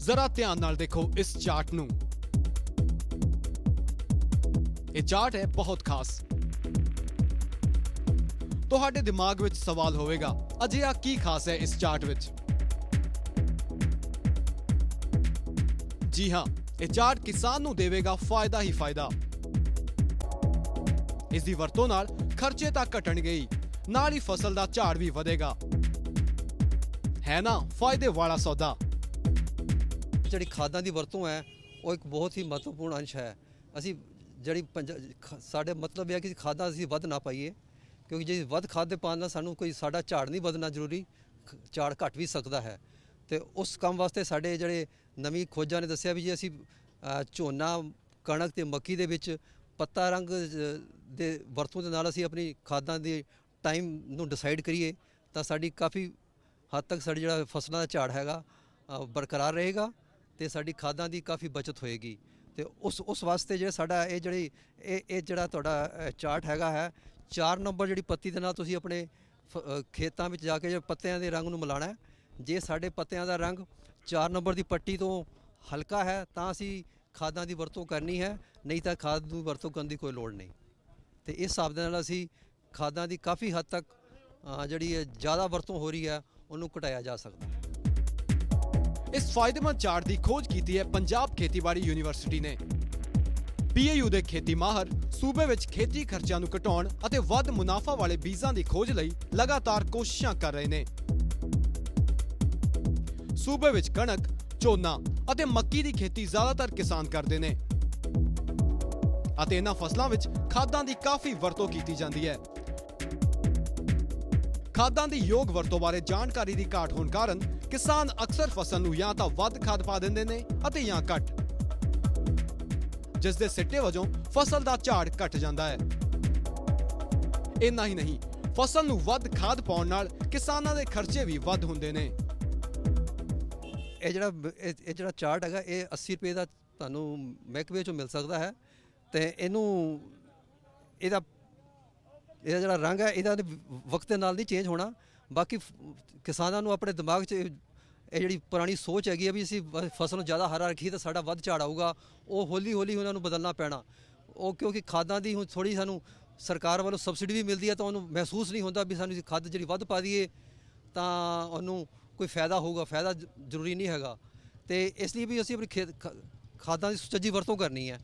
ਜ਼ਰਾ ਧਿਆਨ ਨਾਲ ਦੇਖੋ ਇਸ ਚਾਰਟ ਨੂੰ। ਇਹ ਚਾਰਟ ਹੈ ਬਹੁਤ ਖਾਸ। ਤੁਹਾਡੇ ਦਿਮਾਗ ਵਿੱਚ ਸਵਾਲ ਹੋਵੇਗਾ, ਅਜਿਹਾ ਕੀ ਖਾਸ ਹੈ ਇਸ ਚਾਰਟ ਵਿੱਚ? ਜੀ ਹਾਂ, ਇਹ ਚਾਰਟ ਕਿਸਾਨ ਨੂੰ ਦੇਵੇਗਾ ਫਾਇਦਾ ਹੀ ਫਾਇਦਾ। ਇਸ ਦੀ ਵਰਤੋਂ ਨਾਲ ਖਰਚੇ ਤਾਂ ਘਟਣਗੇ ਹੀ, ਨਾਲ ਹੀ ਫਸਲ ਦਾ ਝਾੜ ਵੀ ਵਧੇਗਾ। ਹੈ ਨਾ, ਫਾਇਦੇ ਵਾਲਾ ਸੌਦਾ। ਜਿਹੜੀ ਖਾਦਾਂ ਦੀ ਵਰਤੋਂ ਹੈ, ਉਹ ਇੱਕ ਬਹੁਤ ਹੀ ਮਹੱਤਵਪੂਰਨ ਅੰਸ਼ ਹੈ। ਅਸੀਂ ਜਿਹੜੀ ਪੰਜਾ- ਖ- ਸਾਡੇ ਮਤਲਬ ਇਹ ਹੈ ਕਿ ਖਾਦਾਂ ਅਸੀਂ ਵੱਧ ਨਾ ਪਾਈਏ, ਕਿਉਂਕਿ ਜੇ ਵੱਧ ਖਾਦ ਦੇ ਪਾਉਣ ਨਾਲ ਸਾਨੂੰ ਕੋਈ ਸਾਡਾ ਝਾੜ ਨਹੀਂ ਵਧਣਾ ਜ਼ਰੂਰੀ, ਖ- ਝਾੜ ਘਟ ਵੀ ਸਕਦਾ ਹੈ। ਤੇ ਉਸ ਕੰਮ ਵਾਸਤੇ ਸਾਡੇ ਜਿਹੜੇ ਨਵੀਂ ਖੋਜਾਂ ਨੇ ਦੱਸਿਆ ਵੀ ਜੇ ਅਸੀਂ ਝੋਨਾ, ਕਣਕ ਤੇ ਮੱਕੀ ਦੇ ਵਿੱਚ ਪੱਤਾ ਰੰਗ ਦੇ ਵਰਤੋਂ ਦੇ ਨਾਲ ਅਸੀਂ ਆਪਣੀ ਖਾਦਾਂ ਦੀ ਟਾਈਮ ਨੂੰ ਡਿਸਾਈਡ ਕਰੀਏ, ਤਾਂ ਸਾਡੀ ਕਾਫੀ ਹੱਦ ਤੱਕ ਸਾਡੀ ਜਿਹੜਾ ਫਸਲਾਂ ਦਾ ਝਾੜ ਹੈਗਾ ਬਰਕਰਾਰ ਰਹੇਗਾ। ਤੇ ਸਾਡੀ ਖਾਦਾਂ ਦੀ ਕਾਫੀ ਬਚਤ ਹੋਏਗੀ। ਤੇ ਉਸ ਉਸ ਵਾਸਤੇ ਜਿਹੜਾ ਸਾਡਾ ਇਹ ਜਿਹੜੀ, ਇਹ ਇਹ ਜਿਹੜਾ ਤੁਹਾਡਾ ਚਾਰਟ ਹੈਗਾ ਹੈ 4 ਨੰਬਰ ਜਿਹੜੀ ਪੱਤੀ ਦੇ ਨਾਲ ਤੁਸੀਂ ਆਪਣੇ ਫ- ਖੇਤਾਂ ਵਿੱਚ ਜਾ ਕੇ ਜੇ ਪੱਤਿਆਂ ਦੇ ਰੰਗ ਨੂੰ ਮਿਲਾਣਾ ਜੇ ਸਾਡੇ ਪੱਤਿਆਂ ਦਾ ਰੰਗ 4 ਨੰਬਰ ਦੀ ਪੱਟੀ ਤੋਂ ਹਲਕਾ ਹੈ, ਤਾਂ ਅਸੀਂ ਖਾਦਾਂ ਦੀ ਵਰਤੋਂ ਕਰਨੀ ਹੈ, ਨਹੀਂ ਤਾਂ ਖਾਦ ਦੀ ਵਰਤੋਂ ਕਰਨ ਦੀ ਕੋਈ ਲੋੜ ਨਹੀਂ। ਤੇ ਇਸ ਹਿਸਾਬ ਦੇ ਨਾਲ ਅਸੀਂ ਖਾਦਾਂ ਦੀ ਕਾਫੀ ਹੱਦ ਤੱਕ ਜਿਹੜੀ ਇਹ ਜ਼ਿਆਦਾ ਵਰਤੋਂ ਹੋ ਰਹੀ ਹੈ, ਉਹਨੂੰ ਘਟਾਇਆ ਜਾ ਸਕਦਾ ਇਸ ਫਾਇਦੇਮੰਦ ਚਾਰਟ ਦੀ ਖੋਜ ਕੀਤੀ ਹੈ ਪੰਜਾਬ ਖੇਤੀਬਾੜੀ ਯੂਨੀਵਰਸਿਟੀ ਨੇ। ਪੀਏਯੂ ਦੇ ਖੇਤੀ ਮਾਹਰ, ਸੂਬੇ ਵਿੱਚ ਖੇਤੀ ਖਰਚਿਆਂ ਨੂੰ ਘਟਾਉਣ ਅਤੇ ਵੱਧ ਮੁਨਾਫਾ ਵਾਲੇ ਬੀਜਾਂ ਦੀ ਖੋਜ ਲਈ ਲਗਾਤਾਰ ਕੋਸ਼ਿਸ਼ਾਂ ਕਰ ਰਹੇ ਨੇ। ਸੂਬੇ ਵਿੱਚ ਕਣਕ, ਝੋਨਾ ਅਤੇ ਮੱਕੀ ਦੀ ਖੇਤੀ ਜ਼ਿਆਦਾਤਰ ਕਿਸਾਨ ਕਰਦੇ ਨੇ। ਅਤੇ ਇਹਨਾਂ ਫਸਲਾਂ ਵਿੱਚ ਖਾਦਾਂ ਦੀ ਕਾਫੀ ਵਰਤੋਂ ਕੀਤੀ ਜਾਂਦੀ ਹੈ। ਖਾਦਾਂ ਦੀ ਯੋਗ ਵਰਤੋਂ ਬਾਰੇ ਜਾਣਕਾਰੀ ਦੀ ਘਾਟ ਹੋਣ ਕਾਰਨ ਕਿਸਾਨ ਅਕਸਰ ਫਸਲ ਨੂੰ ਜਾਂ ਤਾਂ ਵੱਧ ਖਾਦ ਪਾ ਦਿੰਦੇ ਨੇ ਅਤੇ ਜਾਂ ਘੱਟ। ਜਿਸ ਦੇ ਸਿੱਟੇ ਵਜੋਂ ਫਸਲ ਦਾ ਝਾੜ ਘਟ ਜਾਂਦਾ ਹੈ। ਇੰਨਾ ਹੀ ਨਹੀਂ, ਫਸਲ ਨੂੰ ਵੱਧ ਖਾਦ ਪਾਉਣ ਨਾਲ ਕਿਸਾਨਾਂ ਦੇ ਖਰਚੇ ਵੀ ਵੱਧ ਹੁੰਦੇ ਨੇ। ਇਹ ਜਿਹੜਾ ਇਹ ਇਹ ਜਿਹੜਾ ਚਾਰਟ ਹੈਗਾ, ਇਹ 80 ਰੁਪਏ ਦਾ ਤੁਹਾਨੂੰ ਮਹਿਕਮੇ ਚੋਂ ਮਿਲ ਸਕਦਾ ਹੈ। ਤੇ ਇਹਨੂੰ, ਇਹਦਾ ਇਹਦਾ ਜਿਹੜਾ ਰੰਗ ਹੈ, ਇਹਦਾ ਵਕਤ ਦੇ ਨਾਲ ਨਹੀਂ ਚੇਂਜ ਹੋਣਾ। ਬਾਕੀ ਕਿਸਾਨਾਂ ਨੂੰ ਆਪਣੇ ਦਿਮਾਗ 'ਚ ਇਹ ਜਿਹੜੀ ਪੁਰਾਣੀ ਸੋਚ ਹੈਗੀ ਹੈ ਵੀ ਅਸੀਂ ਫਸਲ ਨੂੰ ਜ਼ਿਆਦਾ ਹਰਾ ਰੱਖੀਏ ਤਾਂ ਸਾਡਾ ਵੱਧ ਝਾੜ ਆਊਗਾ। ਉਹ ਹੌਲੀ ਹੌਲੀ ਉਹਨਾਂ ਨੂੰ ਬਦਲਣਾ ਪੈਣਾ। ਉਹ ਕਿਉਂਕਿ ਖਾਦਾਂ ਦੀ ਹੁਣ ਥੋੜੀ ਸਾਨੂੰ ਸਰਕਾਰ ਵੱਲੋਂ ਸਬਸਿਡੀ ਵੀ ਮਿਲਦੀ ਹੈ ਤਾਂ ਉਹਨੂੰ ਮਹਿਸੂਸ ਨਹੀਂ ਹੁੰਦਾ ਵੀ ਸਾਨੂੰ ਖਾਦ ਜਿਹੜੀ ਵੱਧ ਪਾ ਦਈਏ ਤਾਂ ਉਹਨੂੰ ਕੋਈ ਫਾਇਦਾ ਹੋਊਗਾ। ਫਾਇਦਾ ਜ਼ਰੂਰੀ ਨਹੀਂ ਹੈਗਾ। ਤੇ ਇਸ ਲਈ ਵੀ ਅਸੀਂ ਆਪਣੀ ਖੇਤ ਖਾਦਾਂ ਦੀ ਸੁਚੱਜੀ ਵਰਤੋਂ ਕਰਨੀ ਹੈ।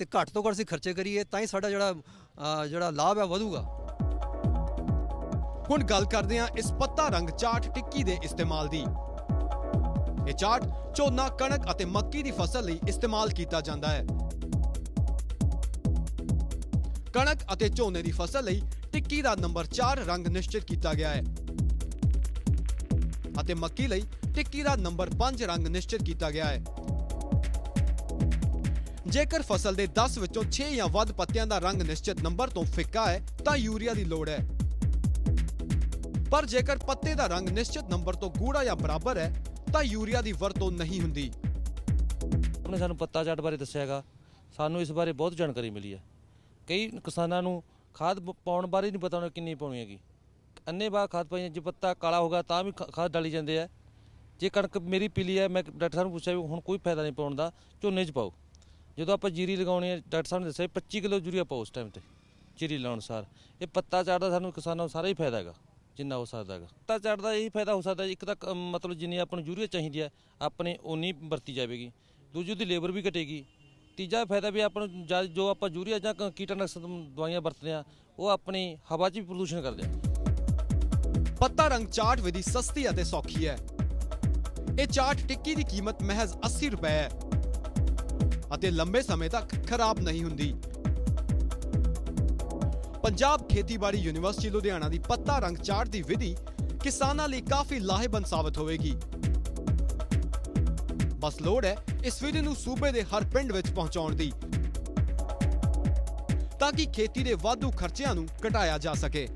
ਤੇ ਘੱਟ ਤੋਂ ਘੱਟ ਅਸੀਂ ਖਰਚੇ ਕਰੀਏ, ਤਾਂ ਹੀ ਸਾਡਾ ਜਿਹੜਾ ਜਿਹੜਾ ਲਾਭ ਹੈ ਵਧੂਗਾ। ਹੁਣ ਗੱਲ ਕਰਦੇ ਹਾਂ ਇਸ ਪੱਤਾ ਰੰਗ ਚਾਰਟ ਟਿੱਕੀ ਦੇ ਇਸਤੇਮਾਲ ਦੀ। ਇਹ ਚਾਰਟ ਝੋਨਾ, ਕਣਕ ਅਤੇ ਮੱਕੀ ਦੀ ਫਸਲ ਲਈ ਇਸਤੇਮਾਲ ਕੀਤਾ ਜਾਂਦਾ ਹੈ। ਕਣਕ ਅਤੇ ਝੋਨੇ ਦੀ ਫਸਲ ਲਈ ਟਿੱਕੀ ਦਾ ਨੰਬਰ 4 ਰੰਗ ਨਿਸ਼ਚਿਤ ਕੀਤਾ ਗਿਆ ਹੈ। ਅਤੇ ਮੱਕੀ ਲਈ ਟਿੱਕੀ ਦਾ ਨੰਬਰ 5 ਰੰਗ ਨਿਸ਼ਚਿਤ ਕੀਤਾ ਗਿਆ ਹੈ। ਜੇਕਰ ਫਸਲ ਦੇ 10 ਵਿੱਚੋਂ 6 ਜਾਂ ਵੱਧ ਪੱਤਿਆਂ ਦਾ ਰੰਗ ਨਿਸ਼ਚਿਤ ਨੰਬਰ ਤੋਂ ਫਿੱਕਾ ਹੈ, ਤਾਂ ਯੂਰੀਆ ਦੀ ਲੋੜ ਹੈ। ਪਰ ਜੇਕਰ ਪੱਤੇ ਦਾ ਰੰਗ ਨਿਸ਼ਚਿਤ ਨੰਬਰ ਤੋਂ ਗੂੜਾ ਜਾਂ ਬਰਾਬਰ ਹੈ, ਤਾਂ ਯੂਰੀਆ ਦੀ ਵਰਤੋਂ ਨਹੀਂ ਹੁੰਦੀ। ਉਹਨੇ ਸਾਨੂੰ ਪੱਤਾ ਚਾਟ ਬਾਰੇ ਦੱਸਿਆ ਹੈਗਾ। ਸਾਨੂੰ ਇਸ ਬਾਰੇ ਬਹੁਤ ਜਾਣਕਾਰੀ ਮਿਲੀ ਹੈ। ਕਈ ਕਿਸਾਨਾਂ ਨੂੰ ਖਾਦ ਪਾਉਣ ਬਾਰੇ ਨਹੀਂ ਪਤਾ ਉਹਨੇ ਕਿੰਨੀ ਪਾਉਣੀ ਹੈਗੀ। ਅੰਨੇ ਬਾਅਦ ਖਾਦ ਪਾਈ ਜੇ ਪੱਤਾ ਕਾਲਾ ਹੋਗਾ ਤਾਂ ਵੀ ਖਾਦ ਡਾਲੀ ਜਾਂਦੇ ਆ ਜੇ ਕਣਕ ਮੇਰੀ ਪੀਲੀ ਹੈ, ਮੈਂ ਡਾਕਟਰ ਸਾਹਿਬ ਨੂੰ ਪੁੱਛਿਆ ਵੀ ਹੁਣ ਕੋਈ ਫਾਇਦਾ ਨਹੀਂ ਪਾਉਣ ਦਾ, ਝੋਨੇ 'ਚ ਪਾਓ। ਜਦੋਂ ਆਪਾਂ ਜੀਰੀ ਲਗਾਉਣੀ ਹੈ, ਡਾਕਟਰ ਸਾਹਿਬ ਨੇ ਦੱਸਿਆ ਵੀ 25 ਕਿਲੋ ਯੂਰੀਆ ਪਾਓ ਉਸ ਟਾਈਮ ਤੇ ਜੀਰੀ ਲਾਉਣ ਸਾਰ ਇਹ ਪੱਤਾ ਚਾਟ ਦਾ ਸਾਨੂੰ ਕਿਸਾਨਾਂ ਨੂੰ ਸਾਰਾ ਹੀ ਫਾਇਦਾ ਹੈਗਾ, ਜਿੰਨਾ ਹੋ ਸਕਦਾ ਹੈਗਾ। ਪੱਤਾ ਚਾਟ ਦਾ ਇਹ ਫਾਇਦਾ ਹੋ ਸਕਦਾ ਇੱਕ ਤਾਂ ਕ- ਮਤਲਬ ਜਿੰਨੀ ਆਪਾਂ ਨੂੰ ਯੂਰੀਆ ਚਾਹੀਦੀ ਹੈ, ਆਪਣੇ ਉਨੀ ਵਰਤੀ ਜਾਵੇਗੀ। ਦੂਜੀ ਉਹਦੀ ਲੇਬਰ ਵੀ ਘਟੇਗੀ। ਤੀਜਾ ਫਾਇਦਾ ਵੀ ਆਪਾਂ ਨੂੰ ਜੋ ਆਪਾਂ ਯੂਰੀਆ ਜਾਂ ਕ- ਕੀਟਨਾਸ਼ਕ ਦਵਾਈਆਂ ਵਰਤਦੇ ਆ ਉਹ ਆਪਣੀ ਹਵਾ 'ਚ ਵੀ ਪ੍ਰਦੂਸ਼ਣ ਕਰਦੇ ਆ। ਪੱਤਾ ਰੰਗ ਚਾਟ ਵਿਧੀ ਸਸਤੀ ਅਤੇ ਸੌਖੀ ਹੈ। ਇਹ ਚਾਟ ਟਿੱਕੀ ਦੀ ਕੀਮਤ ਮਹਿਜ਼ 80 ਰੁਪਏ ਹੈ। ਅਤੇ ਲੰਬੇ ਸਮੇਂ ਤੱਕ ਖਰਾਬ ਨਹੀਂ ਹੁੰਦੀ। ਪੰਜਾਬ ਖੇਤੀਬਾੜੀ ਯੂਨੀਵਰਸਿਟੀ ਲੁਧਿਆਣਾ ਦੀ ਪੱਤਾ ਰੰਗ ਚਾੜ ਦੀ ਵਿਧੀ ਕਿਸਾਨਾਂ ਲਈ ਕਾਫੀ ਲਾਹੇਵੰਦ ਸਾਬਤ ਹੋਵੇਗੀ। ਬਸ ਲੋੜ ਹੈ ਇਸ ਵਿਧੀ ਨੂੰ ਸੂਬੇ ਦੇ ਹਰ ਪਿੰਡ ਵਿੱਚ ਪਹੁੰਚਾਉਣ ਦੀ, ਤਾਂ ਕਿ ਖੇਤੀ ਦੇ ਵਾਧੂ ਖਰਚਿਆਂ ਨੂੰ ਘਟਾਇਆ ਜਾ ਸਕੇ।